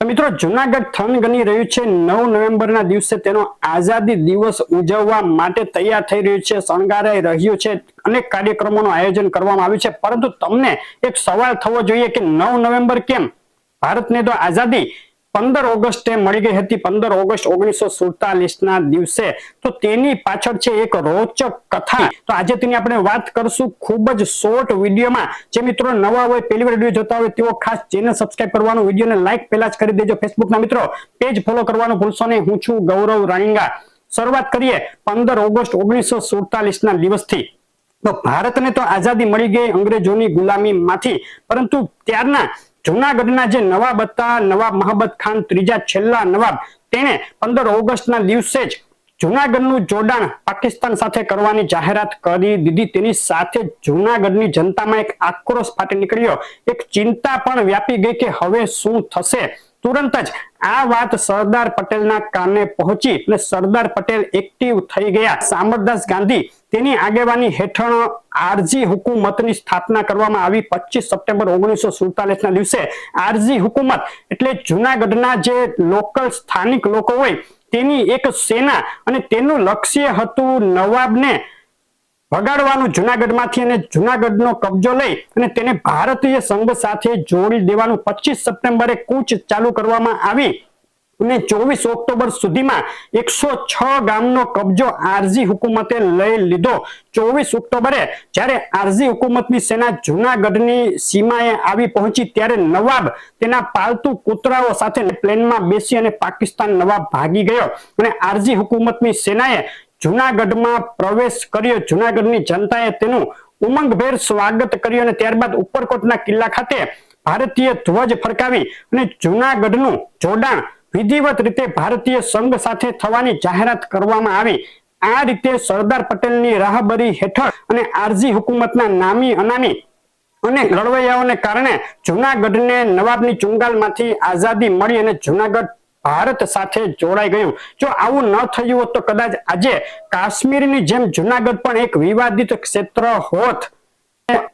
મિત્રો, જુનાગઢ થન ગણી રહ્યું છે. નવ નવેમ્બરના દિવસે તેનો આઝાદી દિવસ ઉજવવા માટે તૈયાર થઈ રહ્યું છે. શણગારાઈ રહ્યું છે. અનેક કાર્યક્રમોનું આયોજન કરવામાં આવ્યું છે. પરંતુ તમને એક સવાલ થવો જોઈએ કે નવ નવેમ્બર કેમ? ભારતને તો આઝાદી પંદર ઓગસ્ટે મળી ગઈ હતી. પંદર ઓગસ્ટ ઓગણીસો સુડતાલીસ ના દિવસે. તો તેની પાછળ છે એક રોચક કથા. તો આજે તેની આપણે વાત કરશું ખૂબ જ શોર્ટ વિડીયોમાં. જે મિત્રો નવા હોય, પહેલી વાર વીડિયો જોતા હોય, તેઓ ખાસ ચેનલ સબસ્ક્રાઈબ કરવાનું, વિડીયોને લાઈક પહેલા જ કરી દેજો. ફેસબુકના મિત્રો પેજ ફોલો કરવાનું ભૂલશો નહીં. હું છું ગૌરવ રાણીંગા. શરૂઆત કરીએ પંદર ઓગસ્ટ ઓગણીસો સુડતાલીસ ના દિવસથી. તો ભારતને તો આઝાદી મળી ગઈ અંગ્રેજોની ગુલામીમાંથી. પરંતુ ત્યારના જૂનાગઢના જે નવાબ હતા, નવાબ મહાબત ખાન, ત્રીજા છેલ્લા નવાબ, તેણે પંદર ઓગસ્ટના દિવસે જ જુનાગઢનું જોડાણ પાકિસ્તાન સાથે કરવાની જાહેરાત કરી દીધી. તેની સાથે જુનાગઢની જનતામાં એક આક્રોશ ફાટી નીકળ્યો. એક ચિંતા પણ વ્યાપી ગઈ કે હવે શું થશે? તુરંત જ આ વાત સરદાર પટેલના કાને પહોંચી અને સરદાર પટેલ એક્ટિવ થઈ ગયા. સામરદાસ ગાંધી તેની આગેવાની હેઠળ આરજી હુકુમતની સ્થાપના કરવામાં આવી પચીસ સપ્ટેમ્બર ઓગણીસો સુડતાલીસ ના દિવસે. આરજી હુકુમત એટલે જુનાગઢના જે લોકલ સ્થાનિક લોકો હોય તેની એક સેના અને તેનું લક્ષ્ય હતું નવાબને ભગાડવાનું જુનાગઢમાંથી અને જુનાગઢનો કબજો લઈ અને તેને ભારતીય સંઘ સાથે જોડી દેવાનું પચીસ સપ્ટેમ્બરે કૂચ ચાલુ કરવામાં આવી અને ચોવીસ ઓક્ટોબર સુધીમાં એકસો છ ગામનો કબજો આરજી હુકુમતે લઈ લીધો. ચોવીસ ઓક્ટોબરે જ્યારે આરજી હુકુમતની સેના જુનાગઢની સીમાએ આવી પહોંચી ત્યારે નવાબ તેના પાલતુ કૂતરાઓ સાથે પ્લેનમાં બેસી અને પાકિસ્તાન નવાબ ભાગી ગયો અને આરજી હુકુમતની સેનાએ જુનાગઢમાં પ્રવેશ કર્યો. જુનાગઢની જનતાએ તેનું ઉમંગભેર સ્વાગત કર્યું અને ત્યારબાદ ઉપરકોટના કિલ્લા ખાતે ભારતીય ધ્વજ ફરકાવી અને જુનાગઢનું જોડાણ વિધિવત રીતે ભારતીય સંઘ સાથે થવાની જાહેરાત કરવામાં આવી. આ રીતે સરદાર પટેલની રાહબરી હેઠળ અને આરજી હુકુમતના નામી, અનામી અને લડવૈયાઓને કારણે જુનાગઢને નવાબની ચુંગાલમાંથી આઝાદી મળી અને જુનાગઢ ભારત સાથે જોડાઈ ગયું. જો આવું ન થયું હોત તો કદાચ આજે કાશ્મીરની જેમ જુનાગઢ પણ એક વિવાદિત ક્ષેત્ર હોત.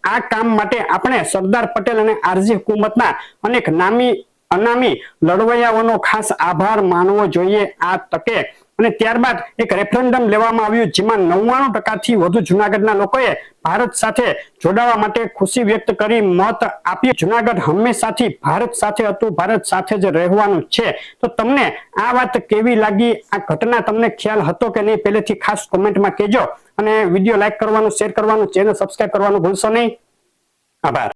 આ કામ માટે આપણે સરદાર પટેલ અને આરજી હુકુમતના અનેક નામી અનામી લડવૈયાઓનો ખાસ આભાર માનવો જોઈએ. આ તકે અને ત્યારબાદ એક રેફરન્ડમ લેવામાં આવ્યું જેમાં નવ્વાણું ટકાથી વધુ જુનાગઢના લોકોએ ભારત સાથે જોડાવા માટે ખુશી વ્યક્ત કરી મત આપ્યું જુનાગઢ હંમેશાથી ભારત સાથે હતું, ભારત સાથે જ રહેવાનું છે. તો તમને આ વાત કેવી લાગી? આ ઘટના તમને ખ્યાલ હતો કે નહીં? પહેલેથી ખાસ કોમેન્ટમાં કહેજો અને વીડિયો લાઈક કરવાનું, શેર કરવાનું, ચેનલ સબસ્ક્રાઈબ કરવાનું ભૂલશો નહીં. આભાર.